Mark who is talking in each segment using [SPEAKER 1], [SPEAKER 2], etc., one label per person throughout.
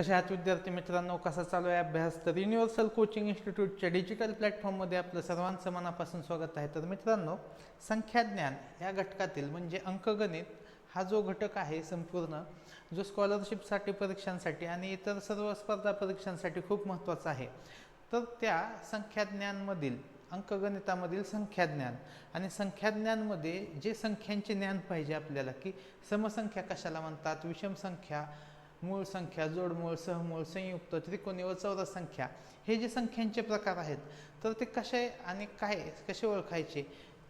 [SPEAKER 1] कशा आहात विद्यार्थी मित्रांनो कसा चालू आहे अभ्यास? तर युनिव्हर्सल कोचिंग इन्स्टिट्यूटच्या डिजिटल प्लॅटफॉर्ममध्ये आपलं सर्वांचं मनापासून स्वागत आहे. तर मित्रांनो संख्याज्ञान या घटकातील म्हणजे अंकगणित हा जो घटक आहे संपूर्ण जो स्कॉलरशिपसाठी परीक्षांसाठी आणि इतर सर्व स्पर्धा परीक्षांसाठी खूप महत्त्वाचा आहे. तर त्या संख्याज्ञानमधील अंकगणितामधील संख्याज्ञान आणि संख्याज्ञानमध्ये जे संख्यांचे ज्ञान पाहिजे आपल्याला की समसंख्या कशाला म्हणतात विषम संख्या मूळ संख्या जोडमूळ सहमूळ संयुक्त त्रिकोणी व चौरस संख्या. हे जे संख्यांचे प्रकार आहेत तर ते कसे आणि काय कसे ओळखायचे?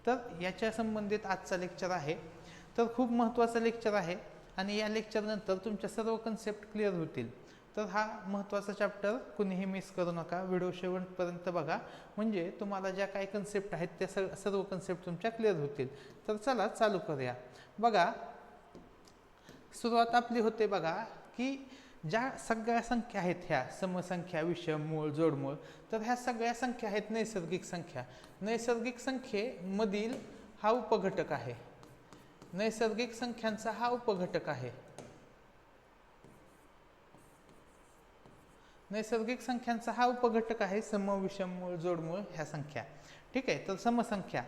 [SPEAKER 1] तर याच्या संबंधित आजचा लेक्चर आहे. तर खूप महत्त्वाचा लेक्चर आहे आणि या लेक्चरनंतर तुमच्या सर्व कन्सेप्ट क्लिअर होतील. तर हा महत्त्वाचा चॅप्टर कुणीही मिस करू नका. व्हिडिओ शेवटपर्यंत बघा. म्हणजे तुम्हाला ज्या काही कन्सेप्ट आहेत त्या सर सर्व कन्सेप्ट तुमच्या क्लिअर होतील. तर चला चालू करूया. बघा सुरुवात आपली होते बघा. की ज्या सगळ्या संख्या आहेत ह्या समसंख्या विषम मूळ जोडमूळ तर ह्या सगळ्या संख्या आहेत नैसर्गिक संख्या. नैसर्गिक संख्येमधील हा उपघटक आहे. नैसर्गिक संख्यांचा हा उपघटक आहे. नैसर्गिक संख्यांचा हा उपघटक आहे सम विषम मूळ जोडमूळ ह्या संख्या. ठीक आहे? तर समसंख्या.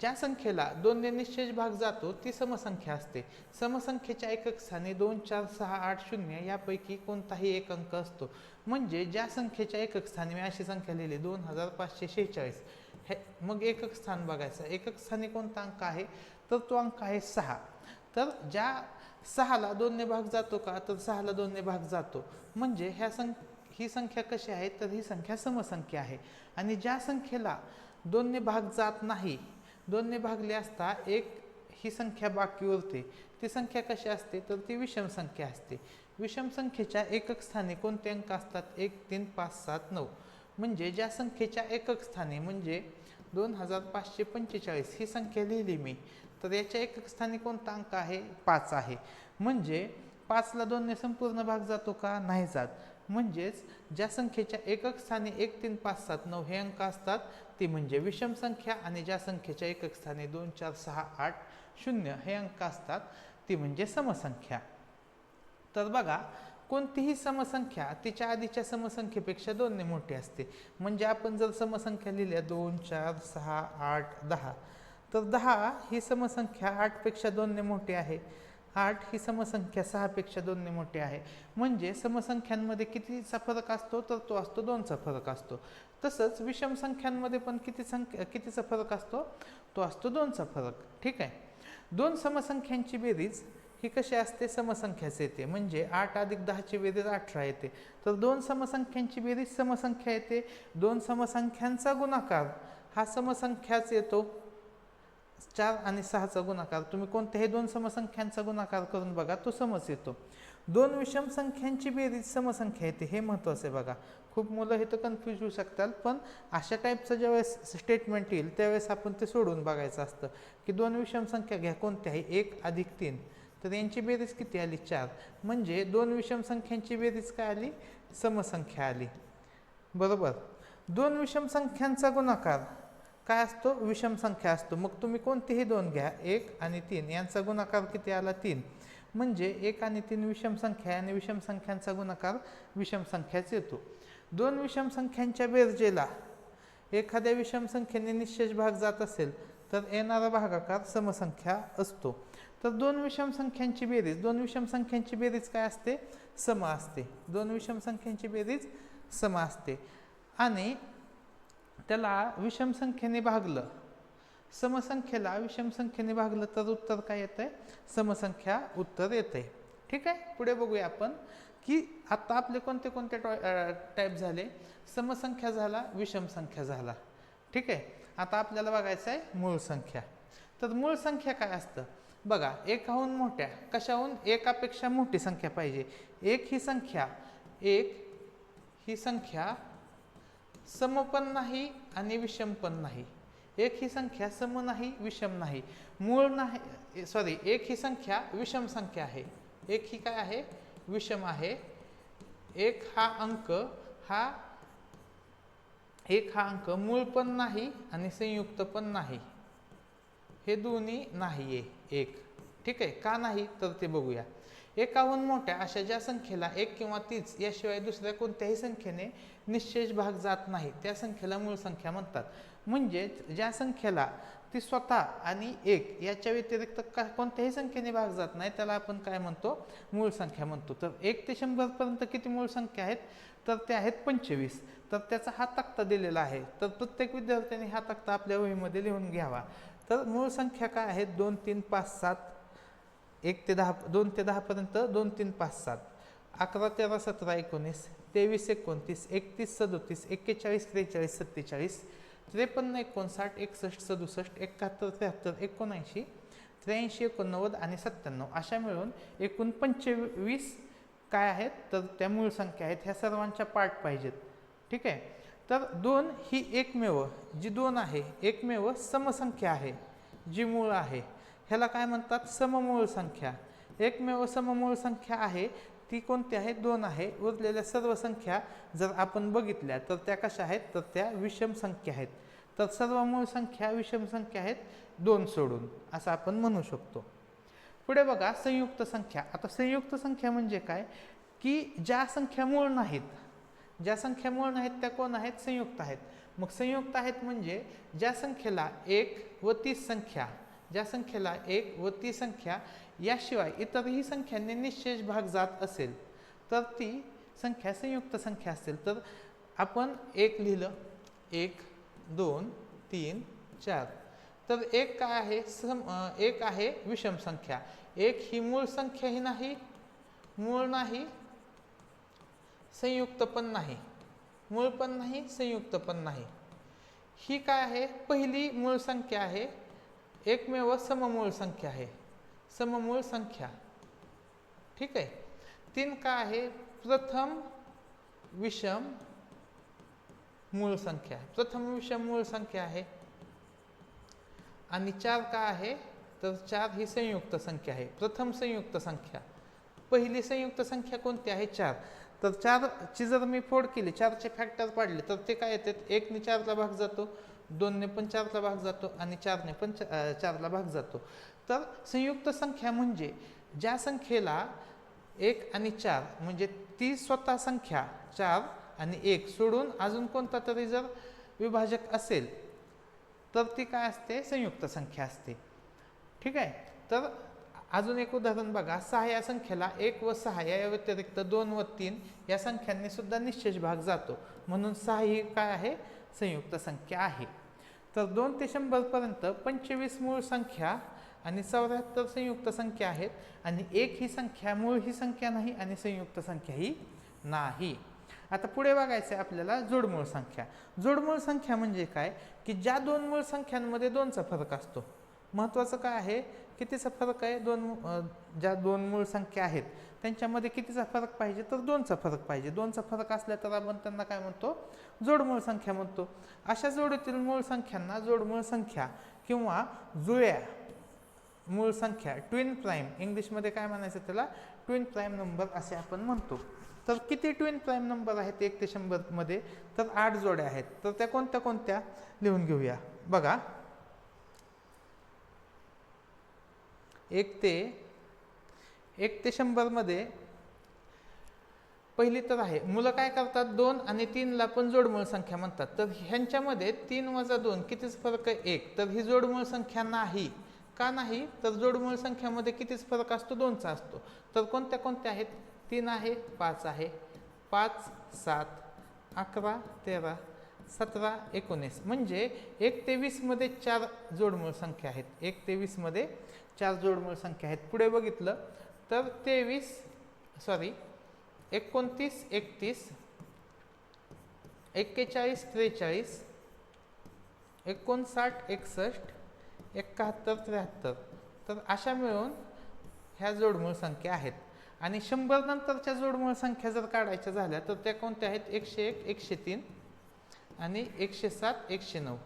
[SPEAKER 1] ज्या संख्येला दोनने निश्चय भाग जातो ती समसंख्या असते. समसंख्येच्या एकक स्थानी दोन चार सहा आठ शून्य यापैकी कोणताही एक अंक असतो. म्हणजे ज्या संख्येच्या एकक स्थानी मी अशी संख्या लिहिली दोन हजार पाचशे शेहेचाळीस. हे मग एकक स्थान बघायचं. एकक स्थानी कोणता अंक आहे? तर तो अंक आहे सहा. तर ज्या सहाला दोनने भाग जातो का? तर सहाला दोनने भाग जातो. म्हणजे ह्या सं ही संख्या कशी आहे? तर ही संख्या समसंख्या आहे. आणि ज्या संख्येला दोनने भाग जात नाही. दोनने भागले असता एक ही संख्या बाकी उरते. ती संख्या कशी असते? तर ती विषम संख्या असते. विषम संख्येच्या एकक स्थानी कोणते अंक असतात? एक तीन पाच सात नऊ. म्हणजे ज्या संख्येच्या एकक स्थानी म्हणजे दोन हजार पाचशे पंचेचाळीस ही संख्या लिहिली मी. तर याच्या एकक स्थानी कोणता अंक आहे? पाच आहे. म्हणजे पाचला दोनने संपूर्ण भाग जातो का? नाही जात. म्हणजेच ज्या संख्येच्या एकक स्थानी एक तीन पाच सात नऊ हे अंक असतात ती म्हणजे विषम संख्या आणि ज्या संख्येच्या एकक स्थानी दोन चार सहा आठ शून्य हे अंक असतात ती म्हणजे समसंख्या. तर बघा कोणतीही समसंख्या तिच्या आधीच्या समसंख्येपेक्षा दोनने मोठी असते. म्हणजे आपण जर समसंख्या लिहिल्या दोन चार सहा आठ दहा तर दहा ही समसंख्या आठपेक्षा दोनने मोठी आहे. आठ ही समसंख्या सहापेक्षा दोनने मोठी आहे. म्हणजे समसंख्यांमध्ये कितीचा फरक असतो? तर तो असतो दोनचा फरक असतो. तसंच विषम संख्यांमध्ये पण किती संख्या कितीचा फरक असतो? तो असतो दोनचा फरक. ठीक आहे? दोन समसंख्यांची बेरीज ही कशी असते? समसंख्याच येते. म्हणजे आठ अधिक दहाची बेरीज अठरा येते. तर दोन समसंख्यांची बेरीज समसंख्या येते. दोन समसंख्यांचा गुणाकार हा समसंख्याच येतो. चार आणि सहाचा गुणाकार. तुम्ही कोणत्याही दोन समसंख्यांचा गुणाकार करून बघा तो समज येतो. दोन विषम संख्यांची बेरीज समसंख्या येते हे महत्त्वाचं आहे बघा. खूप मुलं हे तर कन्फ्यूज होऊ शकतात पण अशा टाईपचं ज्यावेळेस स्टेटमेंट येईल त्यावेळेस आपण ते सोडून बघायचं असतं. की दोन विषम संख्या घ्या कोणत्याही एक अधिक तीन. तर यांची बेरीज किती आली? चार. म्हणजे दोन विषम संख्यांची बेरीज काय आली? समसंख्या आली. बरोबर? दोन विषम संख्यांचा गुणाकार. काय असतो? विषम संख्या असतो. मग तुम्ही कोणतीही दोन घ्या. एक आणि तीन. यांचा गुणाकार किती आला? तीन. म्हणजे एक आणि तीन विषम संख्या आणि विषम संख्यांचा गुणाकार विषम संख्याच येतो. दोन विषम संख्यांच्या बेरजेला एखाद्या विषम संख्येने निश्चेष भाग जात असेल तर येणारा भागाकार समसंख्या असतो. तर दोन विषम संख्यांची बेरीज दोन विषम संख्यांची बेरीज काय असते? सम असते. दोन विषम संख्यांची बेरीज सम असते. आणि त्याला विषम संख्येने भागलं. समसंख्येला विषम संख्येने भागलं तर उत्तर काय येतं आहे समसंख्या उत्तर येतं आहे ठीक आहे? पुढे बघूया आपण की आत्ता आपले कोणते कोणते टॉ टाईप झाले? समसंख्या झाला विषम संख्या झाला. ठीक आहे? आता आपल्याला बघायचं आहे मूळ संख्या. तर मूळ संख्या काय असतं? बघा एकाहून मोठ्या. कशाहून? एकापेक्षा मोठी संख्या पाहिजे. एक ही संख्या एक ही संख्या सम पण नाही आणि विषम पण नाही. एक ही संख्या सम नाही विषम नाही. मूळ नाही सॉरी एक ही संख्या विषम संख्या आहे. एक ही काय आहे? विषम आहे. एक हा अंक हा एक हा अंक. मूळ पण नाही आणि संयुक्त पण नाही. हे दोन्ही नाही आहे एक. ठीक आहे? का नाही? तर ते बघूया. एकाहून मोठ्या अशा ज्या संख्येला एक किंवा तीच याशिवाय दुसऱ्या कोणत्याही संख्येने निश्चेष भाग जात नाही. त्या संख्येला मूळ संख्या म्हणतात. म्हणजेच ज्या संख्येला ती स्वतः आणि एक याच्या व्यतिरिक्त का कोणत्याही संख्येने भाग जात नाही त्याला आपण काय म्हणतो? मूळ संख्या म्हणतो. तर एक ते शंभरपर्यंत किती मूळ संख्या आहेत? तर ते आहेत पंचवीस. तर त्याचा हा तक्ता दिलेला आहे. तर प्रत्येक विद्यार्थ्याने हा तक्ता आपल्या वहीमध्ये लिहून घ्यावा. तर मूळ संख्या काय आहेत? दोन तीन पाच सात. एक ते दहा दोन ते दहापर्यंत दोन तीन पाच सात. अकरा तेरा सतरा एकोणीस. तेवीस एकोणतीस एकतीस सदोतीस एक्केचाळीस त्रेचाळीस सत्तेचाळीस त्रेपन्न एकोणसाठ एकसष्ट सदुसष्ट एकाहत्तर त्र्याहत्तर एकोणऐंशी त्र्याऐंशी एकोणनव्वद आणि सत्त्याण्णव अशा मिळून एकूण पंचवीस काय आहेत? तर त्या मूळ संख्या आहेत. ह्या सर्वांच्या पार्ट पाहिजेत. ठीक आहे? तर दोन ही एकमेव जी दोन आहे एकमेव समसंख्या आहे जी मूळ आहे. ह्याला काय म्हणतात? सममूळ संख्या. एकमेव सममूळ संख्या आहे ती कोणती आहे? दोन आहे. उरलेल्या सर्व संख्या जर आपण बघितल्या तर त्या कशा आहेत? तर त्या विषम संख्या आहेत. तर सर्व मूळ संख्या विषम संख्या आहेत दोन सोडून. असं आपण म्हणू शकतो. पुढे बघा संयुक्त संख्या. आता संयुक्त संख्या म्हणजे काय? की ज्या संख्या मूळ नाहीत ज्या संख्या मूळ नाहीत त्या कोण आहेत? संयुक्त आहेत. मग संयुक्त आहेत म्हणजे ज्या संख्येला एक व तीस संख्या ज्या संख्येला एक व ती संख्या याशिवाय इतरही संख्यांनी निश्चेष भाग जात असेल तर ती संख्या संयुक्त संख्या असेल. तर आपण एक लिहिलं एक दोन तीन चार. तर एक काय आहे? सम एक आहे विषम संख्या. एक ही मूळ संख्याही नाही मूळ नाही संयुक्त पण नाही. मूळ पण नाही संयुक्त पण नाही. ही काय आहे? पहिली मूळ संख्या आहे एकमेव सममूळ संख्या आहे. सममूळ संख्या. ठीक आहे? तीन काय आहे? प्रथम विषम मूळ संख्या. प्रथम विषम मूळ संख्या आहे. आणि चार काय आहे? तर चार ही संयुक्त संख्या आहे. प्रथम संयुक्त संख्या. पहिली संयुक्त संख्या कोणती आहे? चार. तर चारची जर मी फोड केली चारचे फॅक्टर पाडले तर ते काय येतात? एकने चारला भाग जातो. दोनने पण चारला भाग जातो आणि चारने पण चारला भाग जातो. तर संयुक्त संख्या म्हणजे ज्या संख्येला एक आणि चार म्हणजे ती स्वतः संख्या चार आणि एक सोडून अजून कोणता तरी जर विभाजक असेल तर ती काय असते? संयुक्त संख्या असते. ठीक आहे? तर अजून एक उदाहरण बघा. सहा या संख्येला एक व सहा या व्यतिरिक्त दोन व तीन या संख्यांनी सुद्धा निश्चय भाग जातो. म्हणून सहा ही काय आहे? संयुक्त संख्या आहे. तर दोन ते शंभरपर्यंत पंचवीस मूळ संख्या आणि चौऱ्याहत्तर संयुक्त संख्या आहेत आणि एक ही संख्या मूळ ही संख्या नाही आणि संयुक्त संख्या ही नाही. आता पुढे बघायचं आहे आपल्याला जोडमूळ संख्या. जोडमूळ संख्या म्हणजे काय? की ज्या दोन मूळ संख्यांमध्ये दोनचा फरक असतो. महत्त्वाचं काय आहे? कितीचा फरक आहे? दोन ज्या दोन मूळ संख्या आहेत त्यांच्यामध्ये कितीचा फरक पाहिजे तर दोनचा फरक पाहिजे. दोनचा फरक असला तर आपण त्यांना काय म्हणतो? जोडमूळ संख्या म्हणतो. अशा जोडीतील मूळ संख्यांना जोडमूळ संख्या किंवा जुळ्या मूळ संख्या ट्विन प्राईम इंग्लिशमध्ये काय म्हणायचं त्याला? ट्विन प्राईम नंबर असे आपण म्हणतो. तर किती ट्विन प्राईम नंबर आहेत एक ते शंभरमध्ये? तर आठ जोड्या आहेत. तर त्या कोणत्या कोणत्या? लिहून घेऊया. बघा. एक ते एक ते शंभरमध्ये पहिली तर आहे. मुलं काय करतात? दोन आणि तीनला पण जोडमूळ संख्या म्हणतात. तर ह्यांच्यामध्ये तीन वजा दोन कितीच फरक आहे? एक. तर ही जोडमूळ संख्या नाही. का नाही? तर जोडमूळ संख्यामध्ये कितीच फरक असतो? दोनचा असतो. तर कोणत्या कोणत्या आहेत? तीन आहे पाच आहे. पाच सात अकरा तेरा सतरा एकोणीस. म्हणजे एक ते वीसमध्ये चार जोडमूळ संख्या आहेत. एक ते वीसमध्ये चार जोडमूळ संख्या आहेत. पुढे बघितलं. तर तेवीस सॉरी एकोणतीस एकतीस एक्केचाळीस त्रेचाळीस एकोणसाठ एकसष्ट एकाहत्तर त्र्याहत्तर. तर अशा मिळून ह्या जोडमूळ संख्या आहेत. आणि शंभर नंतरच्या जोडमूळ संख्या जर काढायच्या झाल्या तर त्या कोणत्या आहेत? एकशे एक एकशे तीन आणि एकशे सात एकशे नऊ.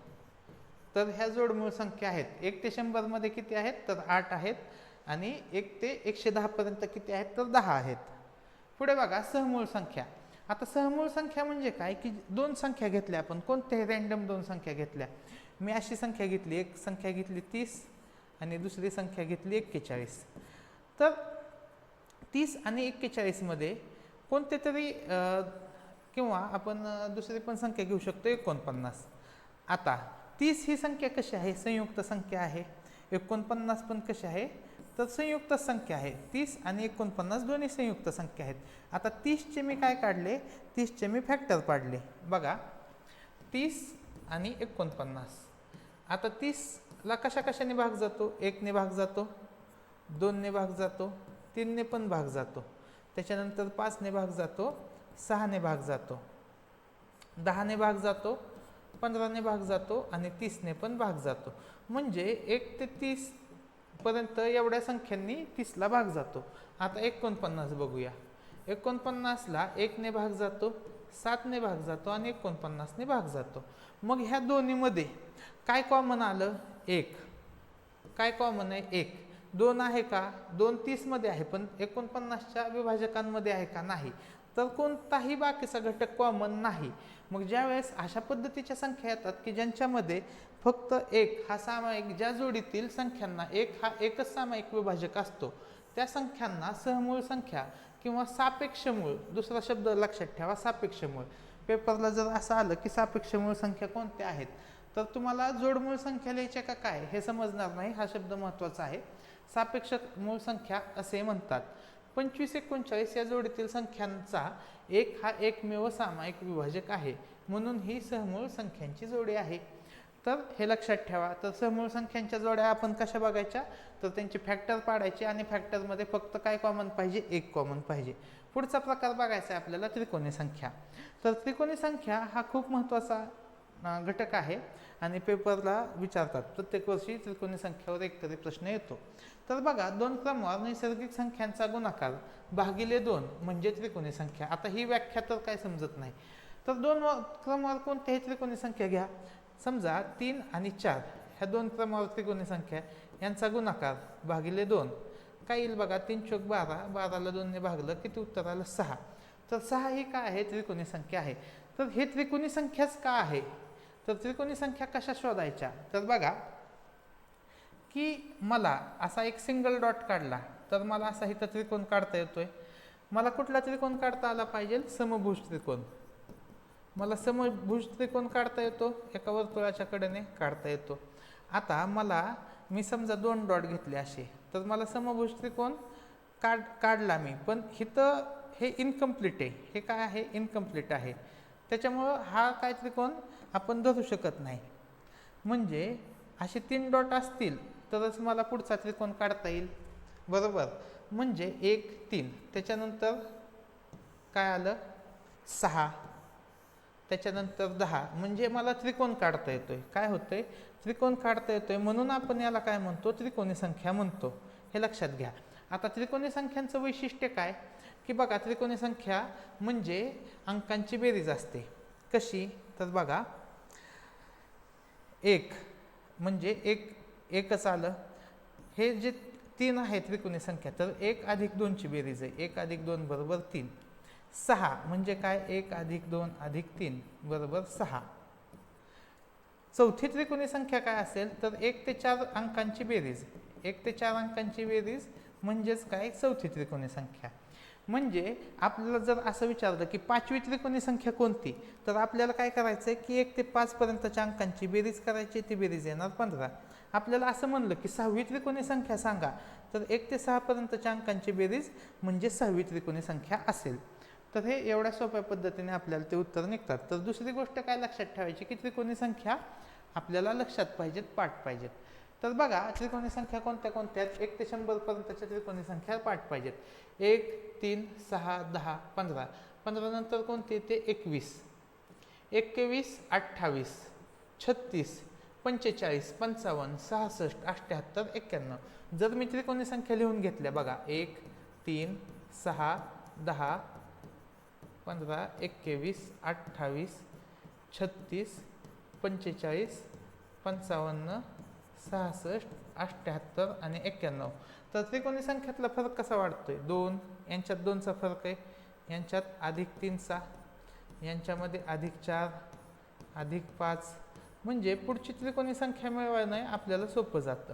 [SPEAKER 1] तर ह्या जोडमूळ संख्या आहेत. एक ते शंभरमध्ये किती आहेत? तर आठ आहेत. आणि एक ते एकशे दहापर्यंत किती आहेत? तर दहा आहेत. पुढे बघा सहमूळ संख्या. आता सहमूळ संख्या म्हणजे काय? की दोन संख्या घेतल्या आपण. कोणत्याही रँडम दोन संख्या घेतल्या. मी अशी संख्या घेतली. एक संख्या घेतली तीस आणि दुसरी संख्या घेतली एक्केचाळीस. तर तीस आणि एक्केचाळीसमध्ये कोणते तरी किंवा आपण दुसरी पण संख्या घेऊ शकतो. एकोणपन्नास. आता तीस ही संख्या कशी आहे? संयुक्त संख्या आहे. एकोणपन्नास पण कशी आहे? तर संयुक्त संख्या आहे. तीस आणि एकोणपन्नास दोन्ही संयुक्त संख्या आहेत. आता तीसचे मी काय काढले? तीसचे मी फॅक्टर पाडले. बघा. तीस आणि एकोणपन्नास. आता तीसला कशा कशाने भाग जातो? एकने भाग जातो दोनने भाग जातो तीनने पण भाग जातो. त्याच्यानंतर पाचने भाग जातो सहाने भाग जातो. दहाने भाग जातो पंधराने भाग जातो आणि तीसने पण भाग जातो. म्हणजे एक ते तीस पर्यंत एवढ्या संख्यांनी तीसला भाग जातो. आता एकोणपन्नास बघूया. एकोणपन्नासला एकने भाग जातो सातने भाग जातो आणि एकोणपन्नासने भाग जातो. मग ह्या दोन्हीमध्ये काय कॉमन आलं? एक. काय कॉमन आहे? एक. दोन आहे का? दोन तीसमध्ये आहे पण एकोणपन्नासच्या विभाजकांमध्ये आहे का नाही? तर कोणताही बाकीचा घटक कॉमन नाही. मग ज्यावेळेस अशा पद्धतीच्या संख्या येतात की ज्यांच्यामध्ये फक्त एक हा सामायिक ज्या जोडीतील संख्यांना एक हा एकच सामायिक विभाजक असतो त्या संख्यांना सहमूळ संख्या किंवा सापेक्ष मूळ. दुसरा शब्द लक्षात ठेवा सापेक्ष मूळ. पेपरला जर असं आलं की सापेक्ष मूळ संख्या कोणत्या आहेत तर तुम्हाला जोडमूळ संख्या लिहायच्या का काय हे समजणार नाही हा शब्द महत्त्वाचा आहे. सापेक्ष मूळ संख्या असे म्हणतात. पंचवीस एकोणचाळीस या जोडीतील संख्यांचा एक हा एकमेव सामायिक विभाजक आहे म्हणून ही सहमूळ संख्यांची जोडी आहे. तर हे लक्षात ठेवा. तर समूळ संख्यांच्या जोड्या आपण कशा बघायच्या? तर त्यांचे फॅक्टर पाडायचे आणि फॅक्टरमध्ये फक्त काय कॉमन पाहिजे? एक कॉमन पाहिजे. पुढचा प्रकार बघायचा आहे आपल्याला त्रिकोणी संख्या. तर त्रिकोणी संख्या हा खूप महत्त्वाचा घटक आहे आणि पेपरला विचारतात. प्रत्येक वर्षी त्रिकोणी संख्यावर एक तरी प्रश्न येतो. तर बघा दोन क्रमवार नैसर्गिक संख्यांचा गुणाकार भागिले दोन म्हणजे त्रिकोणी संख्या. आता ही व्याख्या तर काय समजत नाही. तर दोन क्रमवार कोणत्याही त्रिकोणी संख्या घ्या. समजा तीन आणि चार ह्या दोन क्रमावरती त्रिकोणी संख्या यांचा गुणाकार भागिले दोन. काय येईल बघा तीन चौक बारा बाराला दोनने भागलं किती उत्तर आलं? सहा. तर सहा ही काय आहे? त्रिकोणी संख्या आहे. तर हे त्रिकोणी संख्याच का आहे? तर त्रिकोणी संख्या कशा शोधायच्या? तर बघा की मला असा एक सिंगल डॉट काढला तर मला असा इथं त्रिकोण काढता येतोय. मला कुठला त्रिकोण काढता आला पाहिजे? समभुज त्रिकोण. मला समभुज त्रिकोण काढता येतो एका वर्तुळाच्या कडेने काढता येतो. आता मला मी समजा दोन डॉट घेतले असे तर मला समभुज त्रिकोण काढ काढला मी. पण इथं हे इनकम्प्लीट आहे. हे काय आहे? इनकम्प्लीट आहे. त्याच्यामुळं हा काय त्रिकोण आपण धरू शकत नाही. म्हणजे असे तीन डॉट असतील तरच मला पुढचा त्रिकोण काढता येईल. बरोबर? म्हणजे एक तीन. त्याच्यानंतर काय आलं? सहा. त्याच्यानंतर दहा. म्हणजे मला त्रिकोण काढता येतोय. काय होतंय? त्रिकोण काढता येतोय म्हणून आपण याला काय म्हणतो? त्रिकोणी संख्या म्हणतो. हे लक्षात घ्या. आता त्रिकोणी संख्यांचं वैशिष्ट्य काय? की बघा त्रिकोणी संख्या म्हणजे अंकांची बेरीज असते. कशी? तर बघा. एक. म्हणजे एक एकच आलं. हे जे तीन आहे त्रिकोणी संख्या तर एक अधिक दोनची बेरीज आहे. एक अधिक दोन बरोबर तीन. सहा म्हणजे काय? एक अधिक दोन अधिक तीन बरोबर सहा. चौथी त्रिकोणी संख्या काय असेल? तर एक ते चार अंकांची बेरीज. एक ते चार अंकांची बेरीज म्हणजेच काय? चौथी त्रिकोणी संख्या. म्हणजे आपल्याला जर असं विचारलं की पाचवी त्रिकोणी संख्या कोणती? तर आपल्याला काय करायचं आहे की एक ते पाचपर्यंतच्या अंकांची बेरीज करायची. ती बेरीज येणार पंधरा. आपल्याला असं म्हणलं की सहावी त्रिकोणी संख्या सांगा. तर एक ते सहापर्यंतच्या अंकांची बेरीज म्हणजे सहावी त्रिकोणी संख्या असेल. तर हे एवढ्या सोप्या पद्धतीने आपल्याला ते उत्तर निघतात. तर दुसरी गोष्ट काय लक्षात ठेवायची की त्रिकोणी संख्या आपल्याला लक्षात पाहिजेत पाठ पाहिजेत. तर बघा त्रिकोणी संख्या कोणत्या कोणत्या आहेत? एक ते शंभरपर्यंतच्या त्रिकोणी संख्या पाठ पाहिजेत. एक तीन सहा दहा पंधरा. पंधरा नंतर कोणती? ते एकवीस. एकवीस अठ्ठावीस छत्तीस पंचेचाळीस पंचावन्न सहासष्ट अठ्ठ्याहत्तर एक्क्याण्णव जर मी त्रिकोणी संख्या लिहून घेतल्या बघा एक तीन सहा दहा पंधरा एकवीस अठ्ठावीस छत्तीस पंचेचाळीस पंचावन्न सहासष्ट अठ्ठ्याहत्तर आणि एक्क्याण्णव. तर त्रिकोणी संख्यातला फरक कसा आहे दोन. यांच्यात दोनचा फरक आहे. यांच्यात अधिक तीनचा. यांच्यामध्ये अधिक चार अधिक पाच. म्हणजे पुढची त्रिकोणी संख्या मिळवणं आपल्याला सोपं जातं.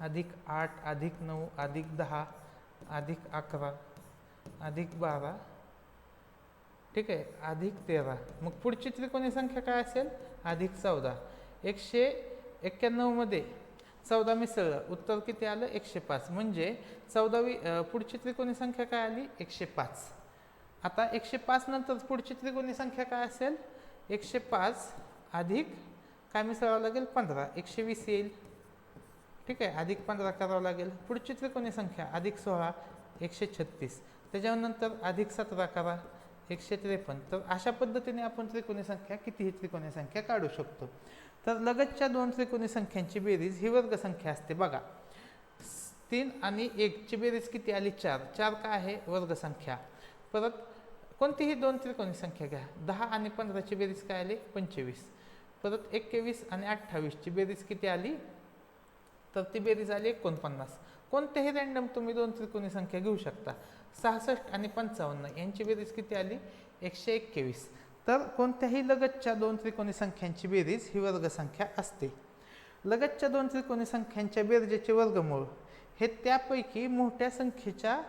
[SPEAKER 1] अधिक आठ अधिक नऊ अधिक दहा अधिक अकरा. अधिक बारा. ठीक आहे अधिक तेरा. मग पुढची त्रिकोणी संख्या काय असेल? अधिक चौदा. एकशे एक्क्याण्णवमध्ये चौदा मिसळलं. उत्तर किती आलं? एकशे पाच. म्हणजे चौदावी पुढची त्रिकोणी संख्या काय आली? एकशे पाच. आता एकशे पाच नंतर पुढची त्रिकोणी संख्या काय असेल? एकशे पाच अधिक काय मिसळावं लागेल? पंधरा. एकशे वीस येईल. ठीक आहे अधिक पंधरा करावं लागेल. पुढची त्रिकोणी संख्या अधिक सोळा एकशे छत्तीस. त्याच्यानंतर अधिक सतरा करा एकशे त्रेपन्न. तर अशा पद्धतीने आपण त्रिकोणी संख्या कितीही त्रिकोणी संख्या काढू शकतो. तर लगतच्या दोन त्रिकोणी संख्यांची बेरीज ही वर्गसंख्या असते बघा. तीन आणि एकची बेरीज किती आली? चार. चार का आहे? वर्गसंख्या परत कोणतीही दोन त्रिकोणी संख्या घ्या. दहा आणि पंधराची बेरीज काय आली? पंचवीस. परत एक्केवीस आणि अठ्ठावीसची बेरीज किती आली? तर ती बेरीज आली एकोणपन्नास. कोणत्याही रँडम तुम्ही दोन त्रिकोणी संख्या घेऊ शकता. सहासष्ट आणि पंचावन्न यांची बेरीज किती आली? एकशे एक्केवीस तर कोणत्याही लगतच्या दोन त्रिकोणी संख्यांची बेरीज ही वर्गसंख्या असते. लगतच्या दोन त्रिकोणी संख्यांच्या बेरजेचे वर्गमूळ हे त्यापैकी मोठ्या संख्येच्या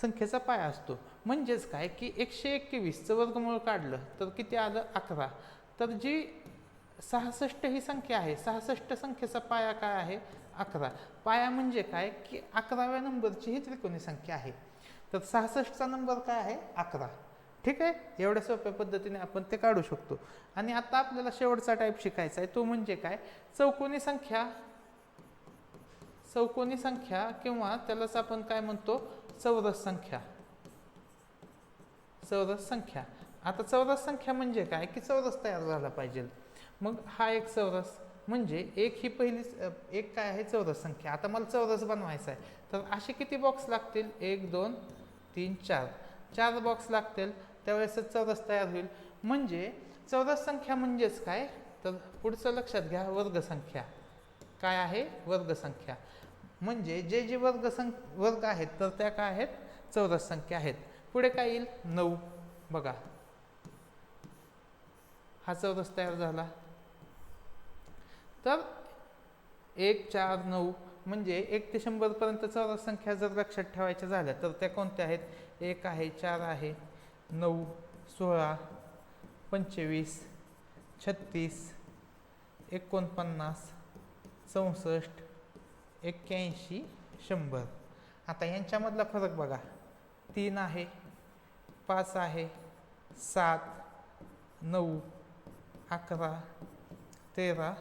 [SPEAKER 1] संख्येचा पाया असतो. म्हणजेच काय? की एकशे एक्केवीसचं वर्गमूळ काढलं तर किती आलं? अकरा. तर जी सहासष्ट ही संख्या आहे सहासष्ट संख्येचा पाया काय आहे? अकरा. पाया म्हणजे काय? की अकराव्या नंबरची ही त्रिकोणी संख्या आहे. तर सहासष्टचा नंबर काय आहे? अकरा. ठीक आहे? एवढ्या सोप्या पद्धतीने आपण ते काढू शकतो. आणि आता आपल्याला शेवटचा टाईप शिकायचा आहे. तो म्हणजे काय? चौकोनी संख्या. चौकोनी संख्या किंवा त्यालाच आपण काय म्हणतो? चौरस संख्या. चौरस संख्या. आता चौरस संख्या म्हणजे काय? की चौरस तयार झाला पाहिजे. मग हा एक चौरस. म्हणजे एक ही पहिली एक काय आहे? चौरस संख्या. आता मला चौरस बनवायचा आहे. तर असे किती बॉक्स लागतील? एक दोन तीन चार. चार बॉक्स लागतील. त्यावेळेसच चौरस तयार होईल. म्हणजे चौरस संख्या म्हणजेच काय? तर पुढचं लक्षात घ्या वर्गसंख्या काय आहे? वर्गसंख्या म्हणजे जे जे वर्गसं वर्ग आहेत तर त्या काय आहेत? चौरस संख्या आहेत. पुढे काय येईल? नऊ. बघा. हा चौरस तयार झाला. तर एक चार नऊ म्हणजे एक ते शंभरपर्यंत चौरस संख्या जर लक्षात ठेवायच्या झाल्या तर त्या कोणत्या आहेत? एक आहे चार आहे नऊ सोळा पंचवीस छत्तीस एकोणपन्नास चौसष्ट एक्क्याऐंशी शंभर. आता यांच्यामधला फरक बघा. तीन आहे पाच आहे सात नऊ अकरा तेरा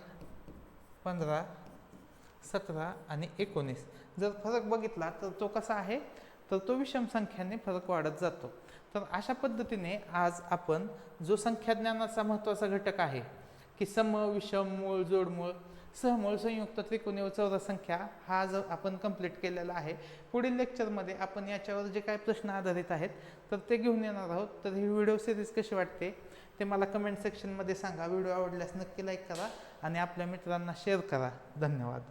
[SPEAKER 1] पंधरा सतरा आणि एकोणीस. जर फरक बघितला तर तो कसा आहे? तर तो विषम संख्याने फरक वाढत जातो. तर अशा पद्धतीने आज आपण जो संख्याज्ञानाचा महत्त्वाचा घटक आहे की सम विषम मूळ जोडमूळ सहमूळ संयुक्त त्रिकोणी व चौरस संख्या हा जो आपण कंप्लीट केलेला आहे पुढील लेक्चरमध्ये आपण याच्यावर जे काही प्रश्न आधारित आहेत तर ते घेऊन येणार आहोत. तर ही व्हिडिओ सिरीज कशी वाटते ते मला कमेंट सेक्शनमध्ये सांगा. व्हिडिओ आवडल्यास नक्की लाईक करा. आणि आपल्या मित्रांना शेअर करा. धन्यवाद.